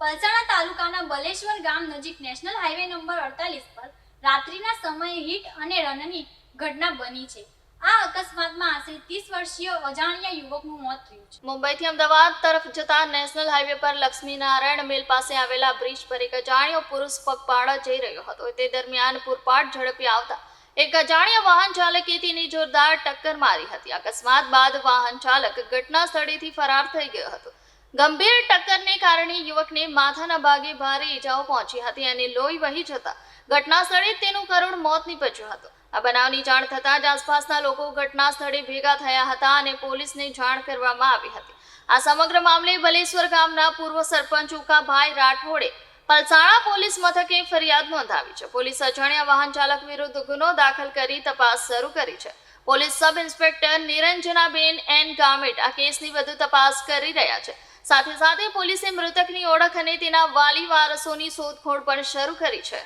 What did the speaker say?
પલસાણા તાલુકાના બલેશ્વર ગામ નજીક નેશનલ હાઈવે નંબર અડતાલીસ પર રાત્રિના સમયે હિટ અને રનની ઘટના બની છે. આ અકસ્માતમાં આશરે ત્રીસ વર્ષીય અજાણ્યા યુવકનું મોત થયું છે. મુંબઈથી અમદાવાદ તરફ જતા નેશનલ હાઈવે પર લક્ષ્મીનારાયણ મિલ પાસે આવેલા બ્રિજ પર એક અજાણ્યો પુરુષ પગપાળા જઈ રહ્યો હતો. તે દરમિયાન પૂરપાટ ઝડપી આવતા એક અજાણ્યા વાહન ચાલકે તેની જોરદાર ટક્કર મારી હતી. અકસ્માત બાદ વાહન ચાલક ઘટના સ્થળેથી ફરાર થઈ ગયો હતો. ગંભીર ટક્કરને કારણે યુવકને માથાના ભાગે ભારે ઈજાઓ પહોંચી હતી અને લોહી વહી જતા ઘટના સ્થળે તેનું કરુણ મોત નીપજ્યું હતું. આ બનાવની જાણ થતાં જ આસપાસના લોકો ઘટના સ્થળે ભેગા થયા હતા અને પોલીસને જાણ કરવામાં આવી હતી. આ સમગ્ર મામલે બલેશ્વર ગામના પૂર્વ સરપંચ ઉકાભાઈ રાઠોડે પલસાણા પોલીસ મથકે ફરિયાદ નોંધાવી છે. પોલીસ અજાણ્યા વાહન ચાલક વિરુદ્ધ ગુનો દાખલ કરી તપાસ શરૂ કરી છે. Police sub inspector Niranjanaben N Gamit આ કેસની વધુ તપાસ કરી રહ્યા છે. સાથે સાથે પોલીસે મૃતકની ઓળખ અને તેના વાલી વારસોની શોધખોળ પણ શરૂ કરી છે.